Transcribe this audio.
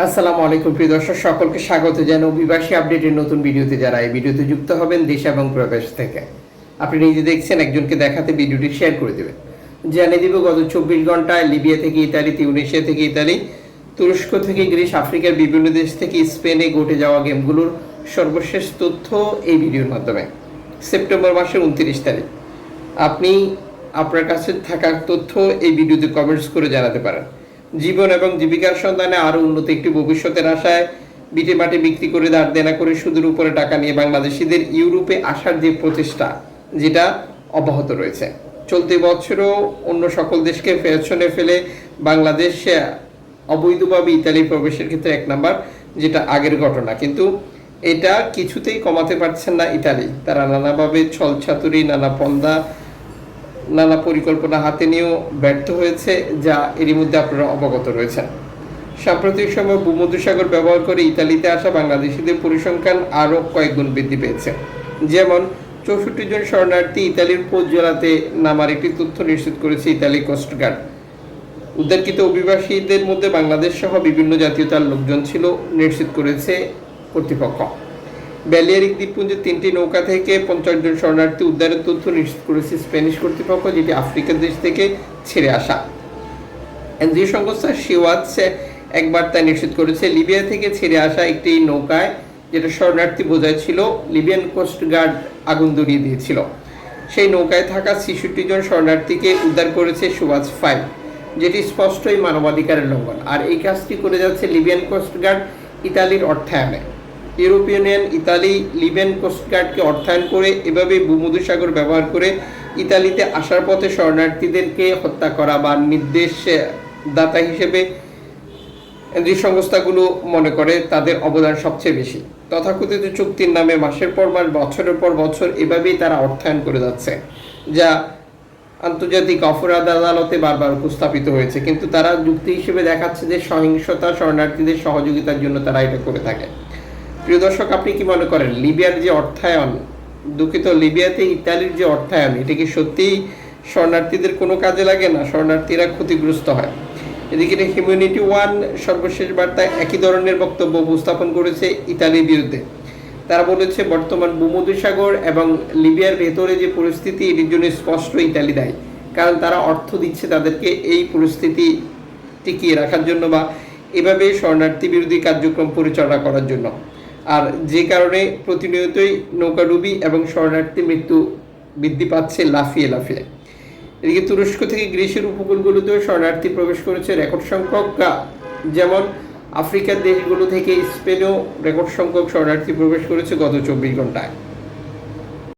আসসালামু আলাইকুম, প্রিয় দর্শক, সকলকে স্বাগত জানাই অভিবাসী আপডেটের নতুন ভিডিওতে। যারা এই ভিডিওতে যুক্ত হবেন দেশ এবং প্রবেশ থেকে, আপনি নিজে দেখছেন, একজনকে দেখাতে ভিডিওটি শেয়ার করে দেবেন। জানিয়ে দিব, গত চব্বিশ ঘন্টায় লিবিয়া থেকে ইতালি তিউনেশিয়া থেকে ইতালি, তুরস্ক থেকে গ্রিস, আফ্রিকার বিভিন্ন দেশ থেকে স্পেনে ঘটে যাওয়া গেমগুলোর সর্বশেষ তথ্য এই ভিডিওর মাধ্যমে। সেপ্টেম্বর মাসের উনত্রিশ তারিখ। আপনি, আপনার কাছে থাকা তথ্য এই ভিডিওতে কমেন্টস করে জানাতে পারেন। জীবন এবং জীবিকার সন্ধানে আরও উন্নত একটি ভবিষ্যতের আশায় বিটে মাটি বিক্রি করে দাঁড় দেনা করে সুদের উপরে টাকা নিয়ে বাংলাদেশিদের ইউরোপে আসার যে প্রচেষ্টা, যেটা অব্যাহত রয়েছে। চলতি বছরও অন্য সকল দেশকে পেছনে ফেলে বাংলাদেশ অবৈধভাবে ইতালি প্রবেশের ক্ষেত্রে এক নাম্বার, যেটা আগের ঘটনা। কিন্তু এটা কিছুতেই কমাতে পারছেন না ইতালি। তারা নানাভাবে ছলছাতুরি, নানা পন্দা নানা পরিকল্পনা হাতে নিয়েও ব্যর্থ হয়েছে, যা এরই মধ্যে আপনারা অবগত রয়েছেন। সাম্প্রতিক সময় ভূমধ্যসাগর ব্যবহার করে ইতালিতে আসা বাংলাদেশিদের পরিসংখ্যান আরও কয়েকগুণ বৃদ্ধি পেয়েছে। যেমন, চৌষট্টি জন শরণার্থী ইতালির জেলাতে নামার একটি তথ্য নিশ্চিত করেছে ইতালি কোস্টগার্ড উদ্ধারকৃত অভিবাসীদের মধ্যে বাংলাদেশ সহ বিভিন্ন জাতীয়তার লোকজন ছিল, নিশ্চিত করেছে কর্তৃপক্ষ। ব্যালিয়ারিক দ্বীপপুঞ্জের তিনটি নৌকা থেকে পঞ্চাশ জন শরণার্থী উদ্ধারের তথ্য নিশ্চিত করেছে স্প্যানিশ কর্তৃপক্ষ, যেটি আফ্রিকার দেশ থেকে ছেড়ে আসা। এনজিও সংস্থা শিওয়াজ একবার বার্তায় নিশ্চিত করেছে, লিবিয়া থেকে ছেড়ে আসা একটি নৌকায় যেটা শরণার্থী বোঝাই ছিল, লিবিয়ান কোস্ট গার্ড আগুন ধরিয়ে দিয়েছিল। সেই নৌকায় থাকা ছেষট্টি জন শরণার্থীকে উদ্ধার করেছে সুবাজ ফাইভ যেটি স্পষ্টই মানবাধিকারের লঙ্ঘন। আর এই কাজটি করে যাচ্ছে লিবিয়ান কোস্ট গার্ড ইতালির অর্থায়নে। ইউরোপিয়ান ইউনিয়ন, ইতালি, লিবেন কোস্টগার্ডকে অর্থায়ন করে এভাবে ভূমধুসাগর ব্যবহার করে ইতালিতে আসার পথে শরণার্থীদেরকে হত্যা করা বা নির্দেশ দাতা হিসেবে যে সংস্থাগুলো মনে করে তাদের অবদান সবচেয়ে বেশি। তথাকথিত চুক্তির নামে মাসের পর মাস, বছরের পর বছর এভাবেই তারা অর্থায়ন করে যাচ্ছে, যা আন্তর্জাতিক অপরাধ আদালতে বারবার উপস্থাপিত হয়েছে। কিন্তু তারা যুক্তি হিসেবে দেখাচ্ছে যে সহিংসতা শরণার্থীদের সহযোগিতার জন্য তারা এটা করে থাকে। প্রিয় দর্শক, আপনি কি মনে করেন, লিবিয়ার যে অর্থায়ন, দুঃখিত, লিবিয়াতে ইতালির যে অর্থায়ন, এটা কি সত্যিই শরণার্থীদের কোনো কাজে লাগে না? শরণার্থীরা ক্ষতিগ্রস্ত হয়। এদিকে হিউম্যানিটি ওয়ান সর্বশেষ বার্তায় একই ধরনের বক্তব্য উপস্থাপন করেছে ইতালির বিরুদ্ধে। তারা বলেছে, বর্তমান ভূমধ্যসাগর এবং লিবিয়ার ভেতরে যে পরিস্থিতি, এটির জন্য স্পষ্ট ইতালি দায়ী। কারণ তারা অর্থ দিচ্ছে তাদেরকে এই পরিস্থিতি টিকিয়ে রাখার জন্য বা এভাবে শরণার্থী বিরোধী কার্যক্রম পরিচালনা করার জন্য। আর যে কারণে প্রতিনিয়তই নৌকাডুবি এবং শরণার্থী মৃত্যু বৃদ্ধি পাচ্ছে লাফিয়ে লাফিয়ে। এদিকে তুরস্ক থেকে গ্রীসের উপকূলগুলোতেও শরণার্থী প্রবেশ করেছে রেকর্ড সংখ্যক যেমন, আফ্রিকার দেশগুলো থেকে স্পেনেও রেকর্ড সংখ্যক শরণার্থী প্রবেশ করেছে গত চব্বিশ ঘন্টায়